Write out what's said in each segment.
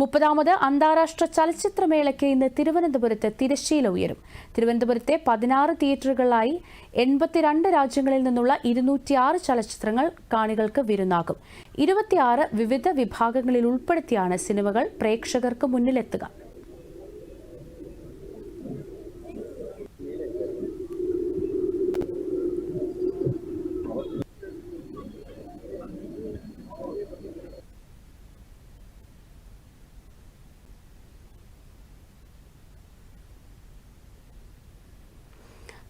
മുപ്പതാമത് അന്താരാഷ്ട്ര ചലച്ചിത്രമേളയ്ക്ക് ഇന്ന് തിരുവനന്തപുരത്ത് തിരശ്ശീല ഉയരും. തിരുവനന്തപുരത്തെ പതിനാറ് തിയേറ്ററുകളിലായി എൺപത്തിരണ്ട് രാജ്യങ്ങളിൽ നിന്നുള്ള ഇരുന്നൂറ്റിയാറ് ചലച്ചിത്രങ്ങൾ കാണികൾക്ക് വിരുന്നാകും. ഇരുപത്തിയാറ് വിവിധ വിഭാഗങ്ങളിൽ ഉൾപ്പെടുത്തിയാണ് സിനിമകൾ പ്രേക്ഷകർക്ക് മുന്നിലെത്തുക.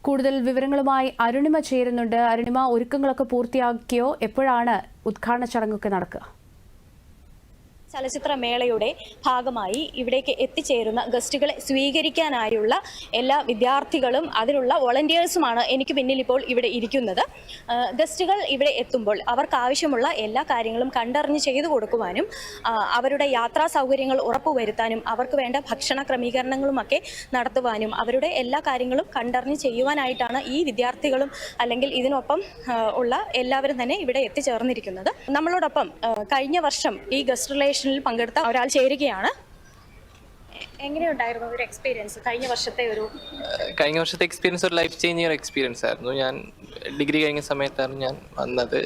കൂടുതൽ വിവരങ്ങളുമായി അരുണിമ ചേരുന്നുണ്ട്. അരുണിമ ഒരുക്കങ്ങളൊക്കെ പൂർത്തിയാക്കിയോ? എപ്പോഴാണ് ഉദ്ഘാടന ചടങ്ങൊക്കെ നടക്കുക? ചലച്ചിത്രമേളയുടെ ഭാഗമായി ഇവിടേക്ക് എത്തിച്ചേരുന്ന ഗസ്റ്റുകളെ സ്വീകരിക്കാനായുള്ള എല്ലാ വിദ്യാർത്ഥികളും അതിലുള്ള വോളണ്ടിയേഴ്സുമാണ് എനിക്ക് പിന്നിൽ ഇപ്പോൾ ഇവിടെ ഇരിക്കുന്നത്. ഗസ്റ്റുകൾ ഇവിടെ എത്തുമ്പോൾ അവർക്ക് ആവശ്യമുള്ള എല്ലാ കാര്യങ്ങളും കണ്ടറിഞ്ഞ് ചെയ്തു കൊടുക്കുവാനും അവരുടെ യാത്രാ സൗകര്യങ്ങൾ ഉറപ്പുവരുത്താനും അവർക്ക് വേണ്ട ഭക്ഷണ ക്രമീകരണങ്ങളുമൊക്കെ നടത്തുവാനും അവരുടെ എല്ലാ കാര്യങ്ങളും കണ്ടറിഞ്ഞ് ചെയ്യുവാനായിട്ടാണ് ഈ വിദ്യാർത്ഥികളും അല്ലെങ്കിൽ ഇതിനൊപ്പം ഉള്ള എല്ലാവരും തന്നെ ഇവിടെ എത്തിച്ചേർന്നിരിക്കുന്നത്. നമ്മളോടൊപ്പം കഴിഞ്ഞ വർഷം ഈ ഗസ്റ്റ് റിലേഷനിൽ പങ്കെടുത്ത ഒരാൾ ചേരുകയാണ്. എങ്ങനെയുണ്ടായിരുന്നു ഒരു എക്സ്പീരിയൻസ് കഴിഞ്ഞ വർഷത്തെ ഒരു കഴിഞ്ഞ വർഷത്തെ എക്സ്പീരിയൻസ് ഒരു ലൈഫ് ചേഞ്ചിങ് എക്സ്പീരിയൻസ് ആയിരുന്നു. ഞാൻ ഡിഗ്രി കഴിഞ്ഞ സമയത്താണ് ഞാൻ വന്നത്.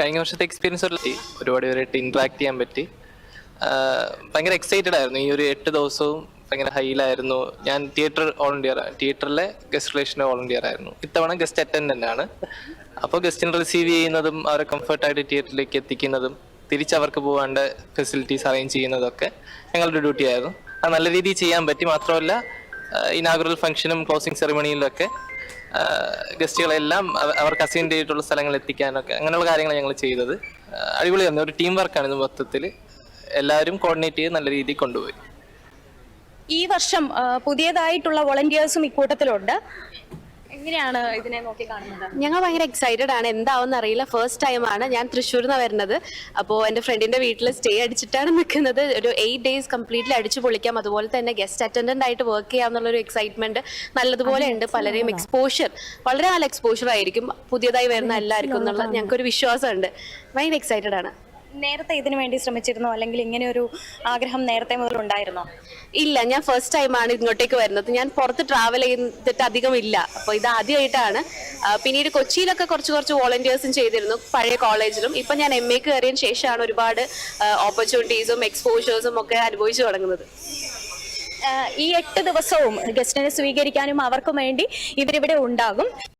കഴിഞ്ഞ വർഷത്തെ എക്സ്പീരിയൻസ് ഒരു ഒരുപാട് പേരായിട്ട് ഇന്ററാക്ട് ചെയ്യാൻ പറ്റി. ഭയങ്കര എക്സൈറ്റഡ് ആയിരുന്നു. ഈ ഒരു എട്ട് ദിവസവും ഭയങ്കര ഹൈയിലായിരുന്നു ഞാൻ തിയേറ്റർ വോളണ്ടിയർ തിയേറ്ററിലെ ഗസ്റ്റ് റിലേഷന്റെ വോളണ്ടിയർ ആയിരുന്നു. ഇത്തവണ ഗസ്റ്റ് അറ്റൻഡന്റ് ആണ്. അപ്പോൾ ഗസ്റ്റിനെ റിസീവ് ചെയ്യുന്നതും അവരെ കംഫർട്ടായിട്ട് തിയേറ്ററിലേക്ക് എത്തിക്കുന്നതും തിരിച്ചവർക്ക് പോകാണ്ട് ഫെസിലിറ്റീസ് അറേഞ്ച് ചെയ്യുന്നതൊക്കെ ഞങ്ങളുടെ ഡ്യൂട്ടി ആയിരുന്നു. അത് നല്ല രീതിയിൽ ചെയ്യാൻ പറ്റി. മാത്രമല്ല ഇനാഗുറൽ ഫംഗ്ഷനും ക്ലോസിംഗ് സെറിമണിയിലൊക്കെ ഗസ്റ്റുകളെല്ലാം അവ- അവർക്ക് അസൈൻ ചെയ്തിട്ടുള്ള സ്ഥലങ്ങളിൽ എത്തിക്കാനൊക്കെ അങ്ങനെയുള്ള കാര്യങ്ങൾ ഞങ്ങൾ ചെയ്തത്. അടിപൊളിയായിരുന്നു ഒരു ടീം വർക്കാണ് ഇത് മൊത്തത്തിൽ എല്ലാവരും കോർഡിനേറ്റ് ചെയ്ത് നല്ല രീതിയിൽ കൊണ്ടുപോയി. ഈ വർഷം പുതിയതായിട്ടുള്ള വോളണ്ടിയേഴ്സും ഇക്കൂട്ടത്തിലുണ്ട്. എങ്ങനെയാണ് ഇതിനെ നോക്കി കാണുന്നത്? ഞങ്ങൾ ഭയങ്കര എക്സൈറ്റഡ് ആണ്. എന്താവും അറിയില്ല. ഫസ്റ്റ് ടൈം ആണ്. ഞാൻ തൃശ്ശൂരിൽ നിന്ന് വരുന്നത്. അപ്പോൾ എന്റെ ഫ്രണ്ടിന്റെ വീട്ടിൽ സ്റ്റേ അടിച്ചിട്ടാണ് നിൽക്കുന്നത് ഒരു എയ്റ്റ് ഡേയ്സ് കംപ്ലീറ്റ്ലി അടിച്ചു പൊളിക്കാം. അതുപോലെ തന്നെ ഗസ്റ്റ് അറ്റൻഡന്റ് ആയിട്ട് വർക്ക് ചെയ്യാം എന്നുള്ളൊരു എക്സൈറ്റ്മെന്റ് നല്ലതുപോലെ ഉണ്ട്. പലരെയും എക്സ്പോഷർ വളരെ നല്ല എക്സ്പോഷർ ആയിരിക്കും. പുതിയതായി വരുന്ന എല്ലാവർക്കും എന്നുള്ള ഞങ്ങൾക്കൊരു വിശ്വാസമുണ്ട്. ഭയങ്കര എക്സൈറ്റഡ് ആണ്. നേരത്തെ ഇതിനു വേണ്ടി ശ്രമിച്ചിരുന്നോ? അല്ലെങ്കിൽ ഇങ്ങനെ ഒരു ആഗ്രഹം നേരത്തെ മുതൽ ഉണ്ടായിരുന്നോ? ഇല്ല ഞാൻ ഫസ്റ്റ് ടൈമാണ് ഇങ്ങോട്ടേക്ക് വരുന്നത്. ഞാൻ പുറത്ത് ട്രാവൽ ചെയ്തിട്ട് അധികം ഇല്ല. അപ്പോൾ ഇത് ആദ്യമായിട്ടാണ് പിന്നീട് കൊച്ചിയിലൊക്കെ കുറച്ച് കുറച്ച് വോളണ്ടിയേഴ്സും ചെയ്തിരുന്നു പഴയ കോളേജിലും ഇപ്പൊ ഞാൻ എം എക്ക് കയറിയതിന് ശേഷമാണ് ഒരുപാട് ഓപ്പർച്യൂണിറ്റീസും എക്സ്പോഷേഴ്സും ഒക്കെ അനുഭവിച്ചു തുടങ്ങുന്നത്. ഈ എട്ട് ദിവസവും ഗസ്റ്റിനെ സ്വീകരിക്കാനും അവർക്കും വേണ്ടി ഇവരിവിടെ ഉണ്ടാകും.